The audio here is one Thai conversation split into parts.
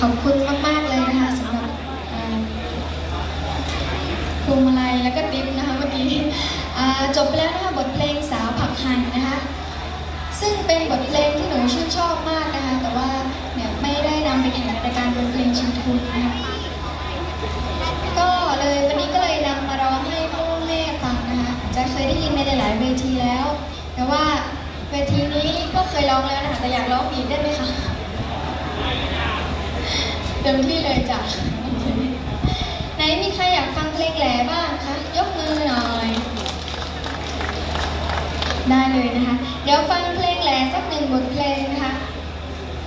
ขอบคุณมาก ๆ เลยนะคะสำหรับพวงมาลัยแล้วก็ดิฟนะคะเมื่อกี้จบไปแล้วนะคะบทเพลงสาวผักหันนะคะ ซึ่งเป็นบทเพลงที่หนูชื่นชอบมากนะคะ แต่ว่าเนี่ยไม่ได้นำไปแข่งในรายการดนเพลงชิงทุนนะคะก็เลยวันนี้ก็เลยนำมาร้องให้พ่อแม่ฟังนะคะอาจจะเคยได้ยินในหลาย ๆ เวทีแล้ว แต่ว่าเวทีนี้ก็เคยร้องแล้วนะคะแต่อยากร้องอีกได้ไหมคะ เต็มที่เลยจ้ะไหนมีใครอยากฟังเพลงแหล่บ้างคะยกมือหน่อย ได้เลยนะคะ เดี๋ยวฟังเพลงแหล่สักหนึ่งบทเพลงนะคะ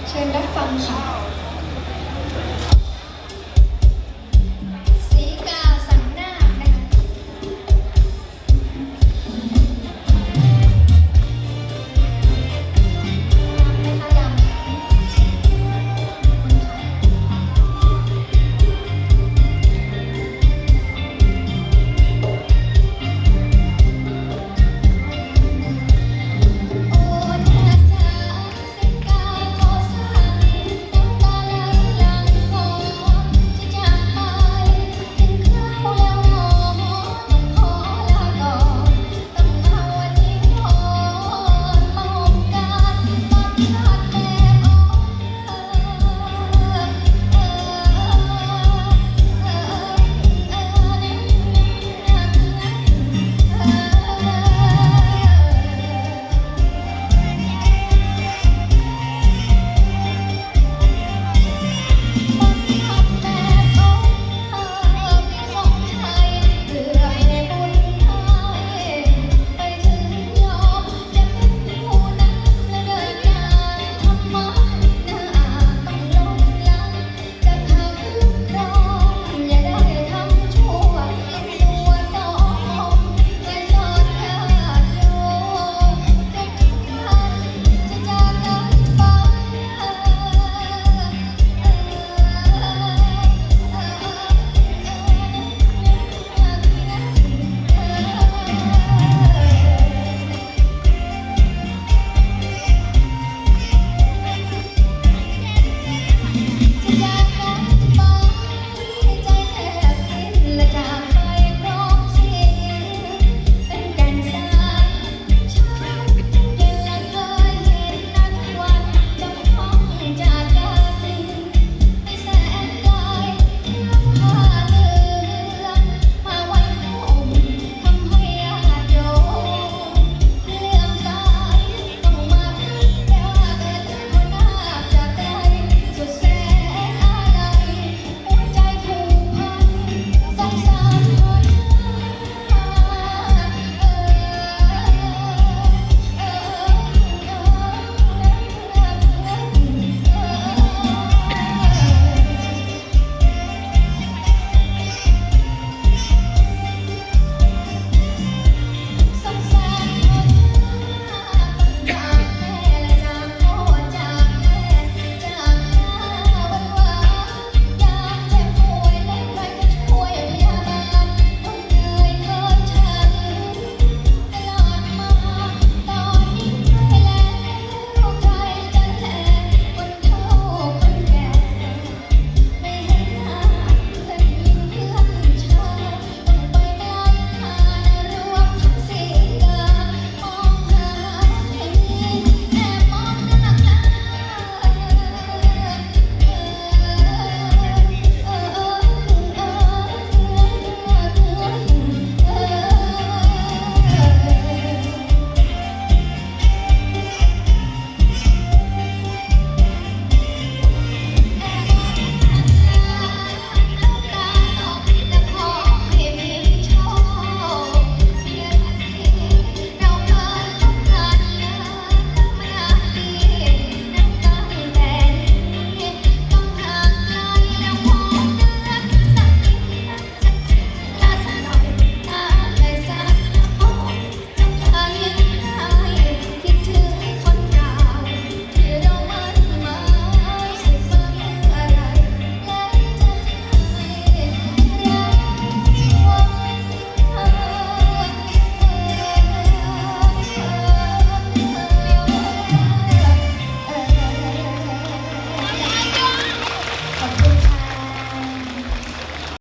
เชิญรับฟังค่ะ